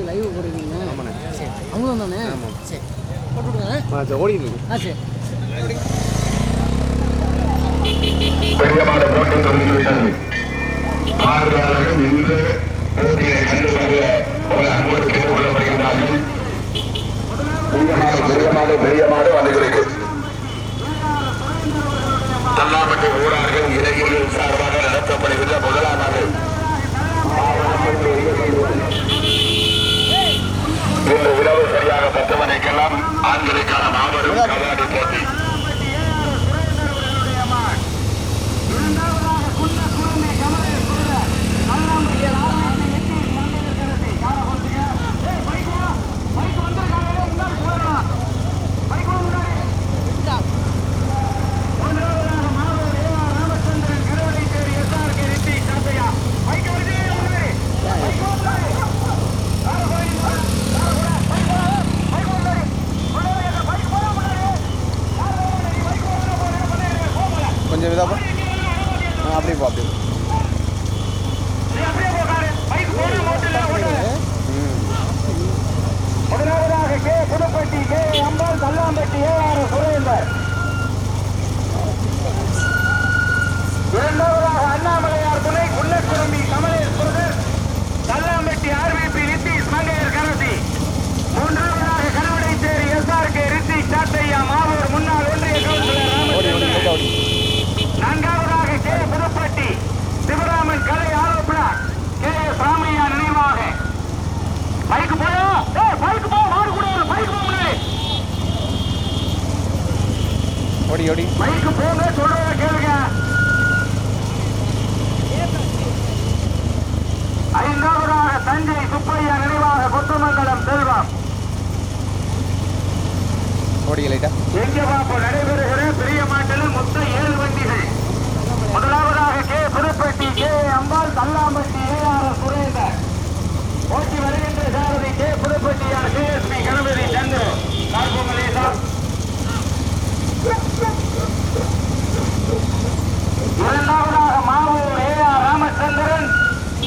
எப்படி லைவ் போடுறீங்க அவங்களும் தானே? போட்டு விடுங்க ஆ சரி ஓடிடு பெரியமாடு பெரியமாடு வந்துகிறது தன்னாமட்டு ஊரார்கள் இறையில் சார்பாக நடத்தப்படுகின்ற முதலாம் ஆண்டு இன்று உழவு சரியாக பத்தவனைக்கெல்லாம் ஆண்களுக்கான மாபெரும் கபாடி போட்டி.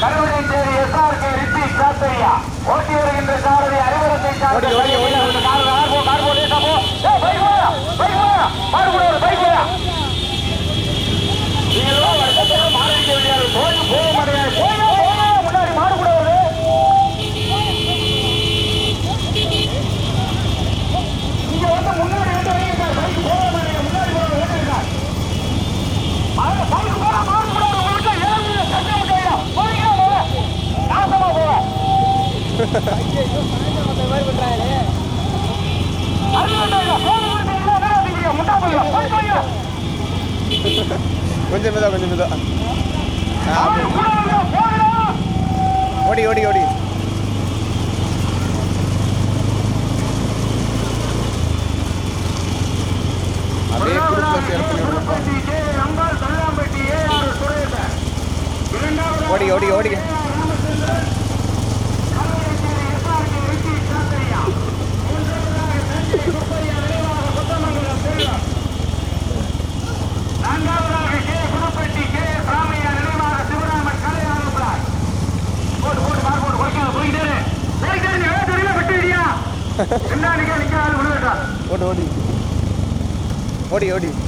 கருவடி தேடி எஸ்ஆர்கே ரித்தி சாத்தையா ஓட்டி வருகின்ற சாரதி அறிவுரத்தை சாரதி பைக் போயா பைக் போயா மறுபடியும் பைக் போயா நீங்கள் கொஞ்சம் மிதா கொஞ்சம் மிதா ஓடி ஓடி ஓடி. அப்படியே குரூப்ல ஷேர் பண்ணி விடுங்க ஓடி ஓடி ஓடி. ஓடி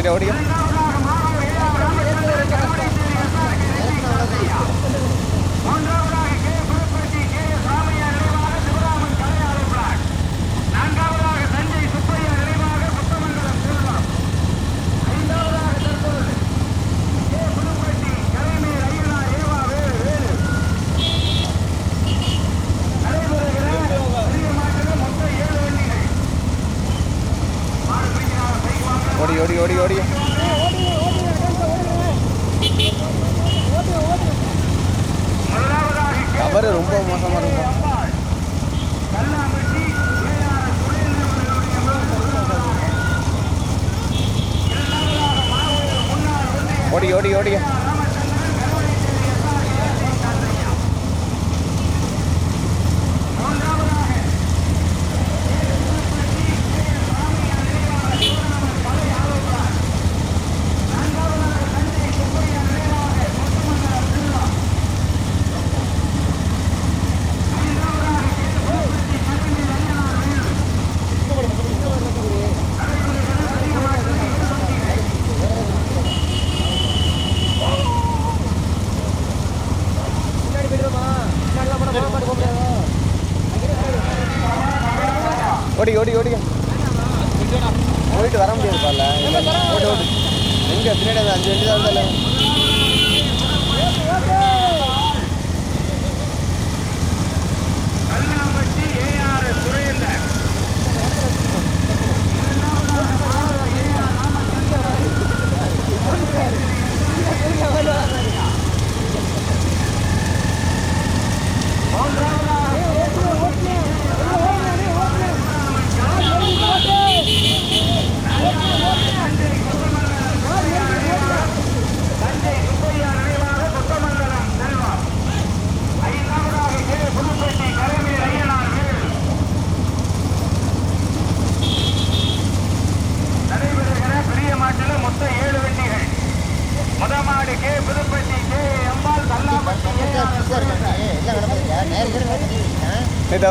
ലൈറ്റ് ഓടിക്കണം ഓടി ഓടി ഓടിയോ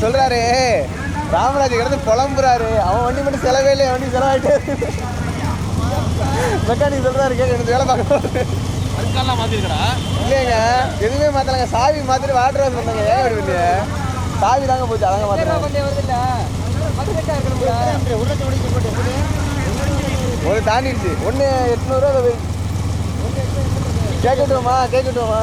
அவர் சொல்கிறாரு ராமராஜ் கிடந்து புலம்புறாரு. அவன் வண்டி மட்டும் செலவே இல்லை வண்டி செலவாயிட்டு மெக்கானிக் சொல்கிறாரு கேட்க எனக்கு வேலை பார்க்க இல்லைங்க எதுவுமே மாத்தலங்க. சாவி மாத்திரம் வாட்டர் வாஷ் பண்ணாங்க. ஏன் அப்படி பண்ணீங்க? சாவி தாங்க போச்சு அழங்க மாத்திரம் ஒரு தாண்டிடுச்சு. ஒன்று எட்நூறுவா போய் கேட்கட்டுமா கேட்கட்டுமா?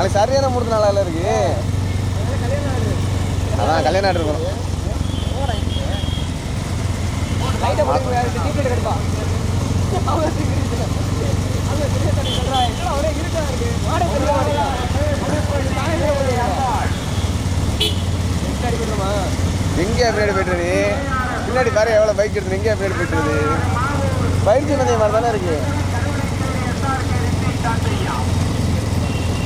நாளைக்கு சரியான மூணு நாளாக இருக்கு. அதான் கல்யாணம் இருக்கணும். எங்கேயா பின்னாடி போய்ட்டு பின்னாடி பாரு எவ்வளோ பைக் எடுத்து எங்கே பின்னாடி போய்ட்டு பயிற்சி பந்தயம் மாதிரி தானே இருக்குது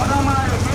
Rodomário,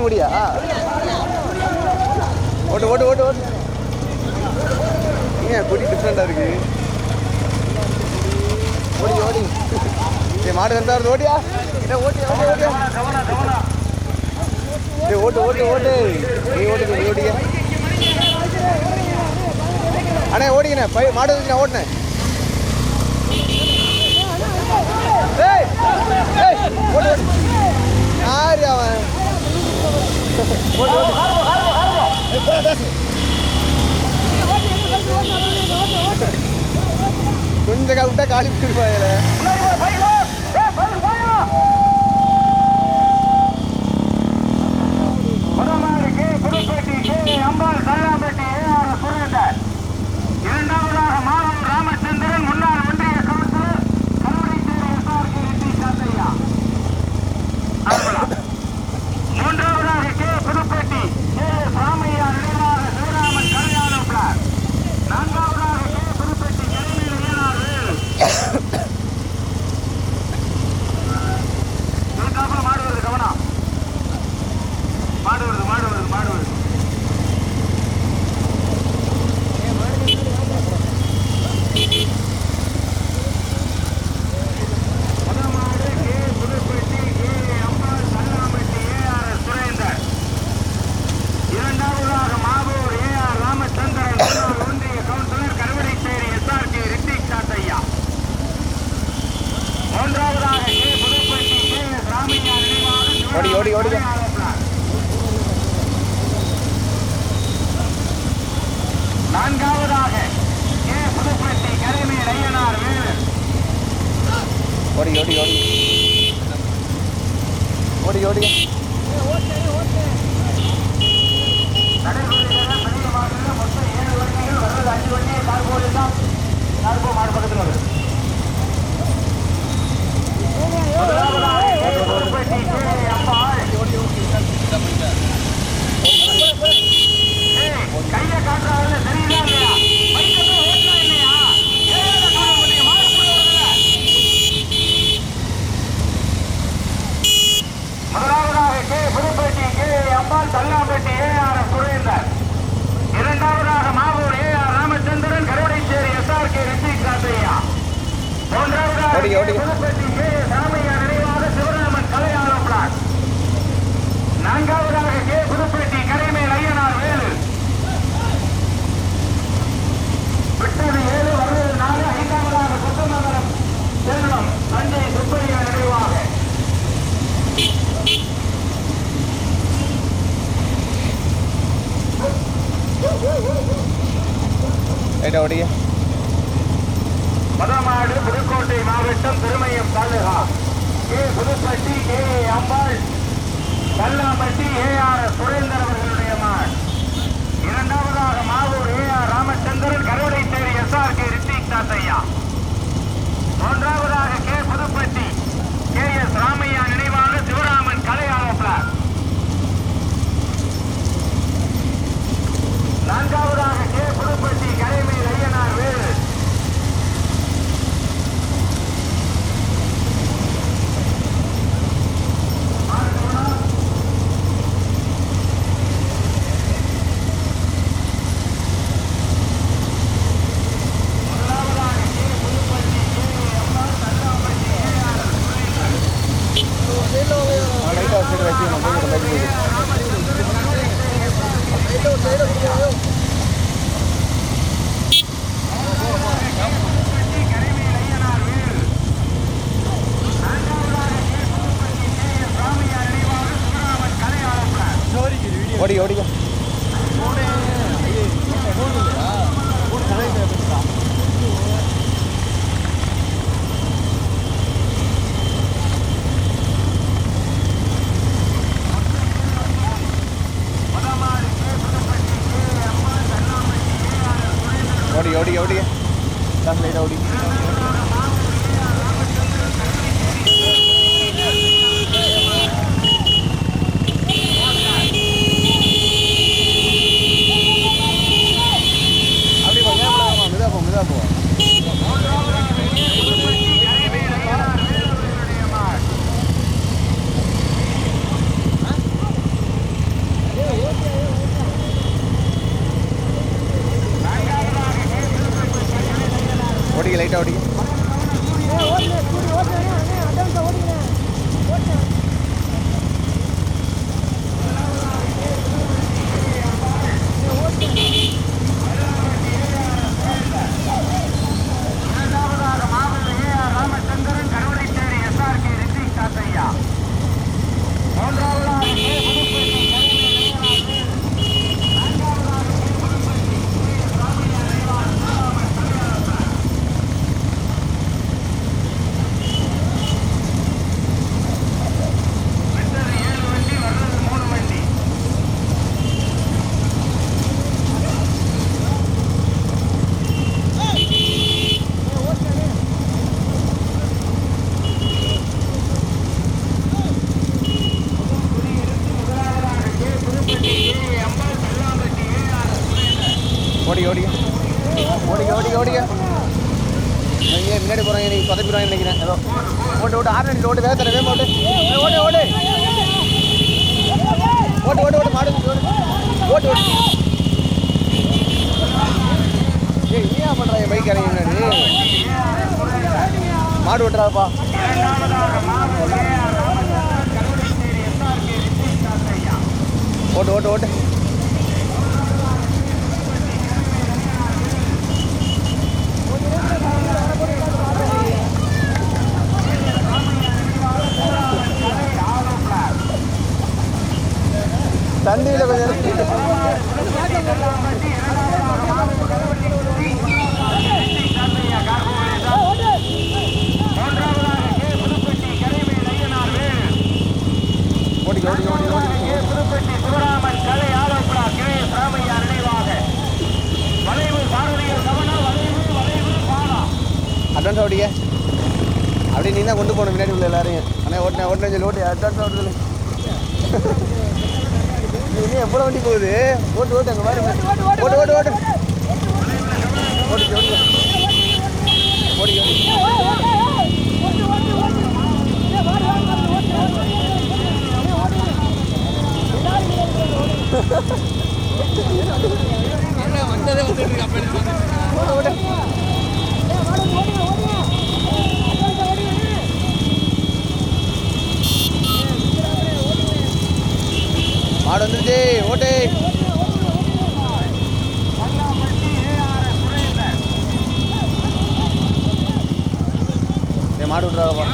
பழங்குடியா ஓட்டு ஓட்டு ஓட்டு ஓட்டு. ஏன் கொடி டிஃப்ரெண்ட்டாக இருக்கு? ஓடி ஓடி. ஏ மாடு வந்தா இருந்து ஓடியா? என்ன ஓட்டி ஓடி ஓடியா ஏ ஓட்டு ஓட்டு ஓட்டு. நீ ஓட்டு நீ ஓடியா அண்ணே ஓடிங்கண்ணே. பை மாடு வந்துச்சுண்ணே ஓட்டினேன் ஓட்டு ஓட்டு. விட்டால் காலி பண்ணிடுவாயில் மதமாடு புதுக்கோட்டை மாவட்டம் Thirumayam taluka. A Pudupatti A. Ambal. Kallampatti A. R. Surender என்ன பண்ணுறாங்க பைக் இறங்கி முன்னாடி? மாடு விட்டுறாப்பா ஓட்டு ஓட்டு ஓட்டு. தண்ணியில் கொஞ்சம் ஓடிக்க அப்படியே நீ தான் கொண்டு போகணும் முன்னாடி உள்ள எல்லாரையும். அண்ணா ஓட்டினேன் ஓட்டினேன் சொல்லி ஓட்டி. அட்வான்ஸ் ஓட்டுறது இன்னும் எவ்வளோ வண்டி போகுது? ஓட்டு ஓட்டு அங்கே பாரு ஓட்டு ஓட்டு ஓட்டு ஓடிக்க ஓடிக்க ஓடிக்க மாடு வந்துருச்சு ஓட்டு ஏய், மாடு விட்றாப்பா இரண்டாவதாக மாவூர் ஈரா ராமச்சந்திரன் கருவடைச்சேரி எஸ்ஆர்கே ரித்திக் தாத்தையா மூன்றாவதாக கே புதுப்பட்டி கலைமேல் ஐயனார் வேலு மாடு பிடிக்கிறார் அந்த அங்க நிக்கிற பைக்கெல்லாம் கவனம் பைக்குக்கு பொறுப்பில்ல வந்துருச்சு எடுத்துக்க மாடு விட்றாப்பா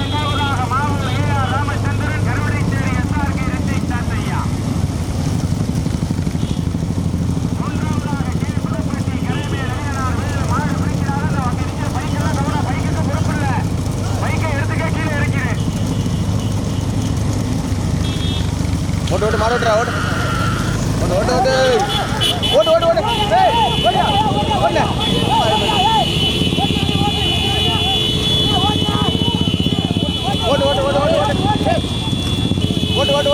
ஓட்டு ஓட்டு மாடு விட்றா ஓட்டு ஓட்டு ஓட்டு ஓட்டு ஓட்டு ஓட்டு ஏய், ஓடியா ஓடல ஓட்டு ஓட்டு ஓட்டு ஓட்டு ஓட்டு ஏய்.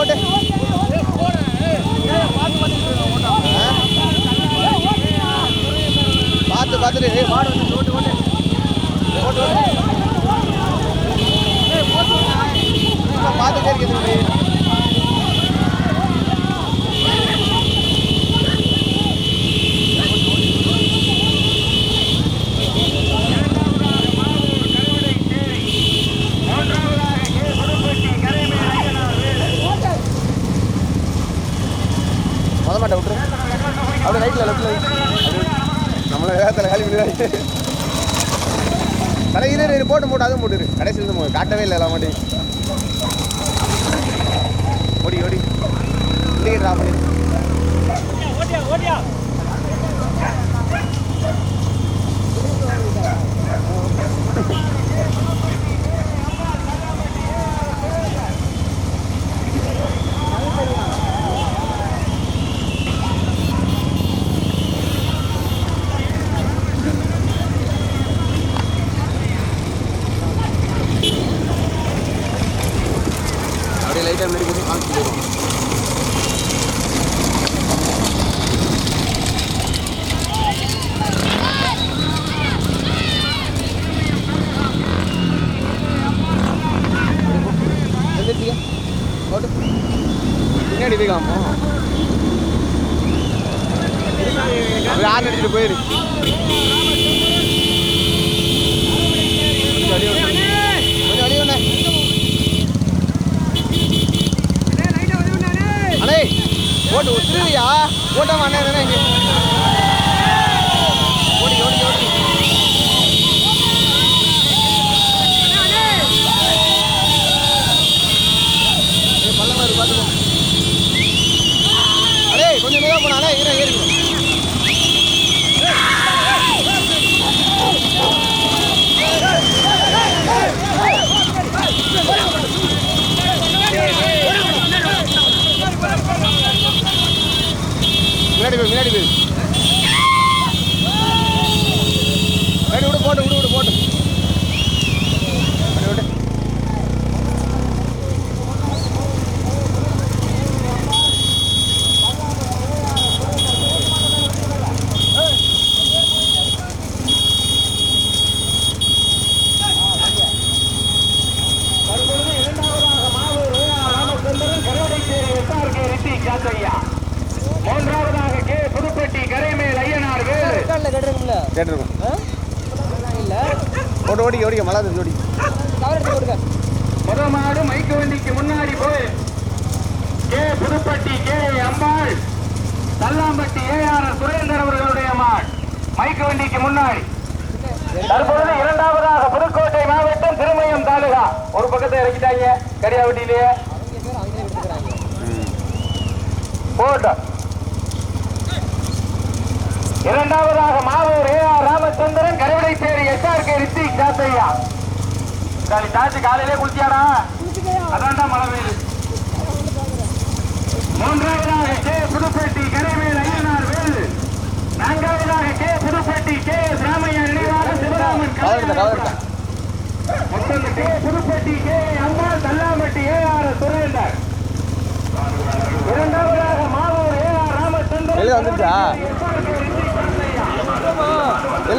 ஓட்டு ஓட்டு ஓட்டு பார்த்து பார்த்துட்டு ஏய் மாடு வந்து ஓட்டு ஓட்டு ஓட்டு பார்த்துட்டே இருக்குது மூன்றாவதாக கே புதுப்பட்டி கலைமேல் ஐயனார் வேலு மொத மாட்டை விட்டுரு அப்படியே ரைட்டில் லெஃப்டில் நம்மளை வேகத்தில் காலி பண்ணிடுவாங்க தலையிலே இரு போட்டு அதுவும் போட்டுரு கடைசியில் இருந்து காட்டவே இல்லை எல்லாம் மாட்டி ஓடி ஓடி. இண்டிகேட்டர் ஆஃப் பண்ணி. அப்படியே லைட்டாக முன்னாடி போய் காமிச்சு போயிடும் பின்னாடி போய் காமோ அப்படியே ஆறு அடிச்சுட்டு போயிரு கொஞ்சம் அடி விடு. கொஞ்சம் அடி விடு. அண்ணே ஓட்டு திருவியா ஓட்டாம அண்ணே தானே இங்கே ஓடி ஓடி ஓடி ஏய், பள்ளமா இருக்கு பார்த்துக்கோ அடே கொஞ்சம் மேலே போனா அண்ணே ஏறி ஏறி முன்னாடி போய் முன்னாடி போய் முன்னாடி விடு போட்டு விடு விடு போட்டு அப்படி விடு தற்பொழுது இரண்டாவதாக மாவூர் ஈரா ராமச்சந்திரன் கருவடைச்சேரி எஸ்ஆர்கே ரித்திக் தாத்தையா மூன்றாவதாக கே புதுப்பட்டி கரைமேல் ஐயனார் வேலு கேட்டுருக்கும்ல கேட்டிருக்கோம் இல்ல. ஓட்டு ஓடிக்க ஓடிக்க மழை தம்பி ஓடி கொடுங்க. முதமாடு மைக்கு வண்டிக்கு முன்னாடி போய் K Pudupatti K Ambal. Thallampatti AR Surender அவர்களுடைய மாள் மைக்கு வண்டிக்கு முன்னாடி. தற்பொழுது இரண்டாவதாக புதுக்கோட்டை மாவட்டம் திருமயம் தாலுகா. ஒரு பக்கத்தை இறக்கிட்டாங்க கரியாவட்டியிலேயே போட்டோம். இரண்டாவதாக Mavur A R Ramachandran Karuvadaicheri S R K Rithik Sathaiya சரி தாச்சி காலையிலே குளிச்சியாடா. அதான்டா மழை பெய்யுது மூன்றாவதாக கே புதுப்பேட்டை கரைவேல் ஐயனார் வேலு. நான்காவதாக கே புதுப்பேட்டை கே ராமையா நினைவாக சிவராமன் மொத்தம் K Pudupettai K Ammal Thallampatti A R Surender இரண்டாவதாக மாவூர் ஏ ஆர் ராமச்சந்திரன் வெளியே வந்துருச்சா? S R K Rithik Sathaiya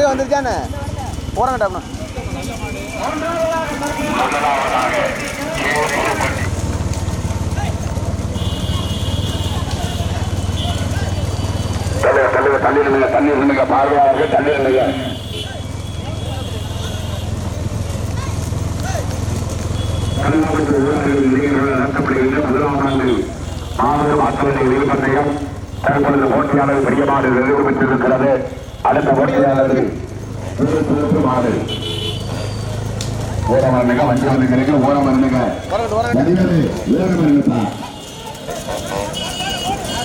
வெளியே வந்துருச்சானே போறாங்கடா டாப்னா தள்ளுங்க தள்ளுங்க தள்ளி நில்லுங்க பார்வையாளர்கள் தள்ளி நில்லுங்க மாவட்ட தற்பொழுது போட்டியாளர் பெரியமாடு நிறைவு பெற்றிருக்கிறது அடுத்த போட்டியாளர் மாடு ஓரம் வந்துங்க வண்டி வந்துக்கிறீங்க ஓரம் வந்துங்க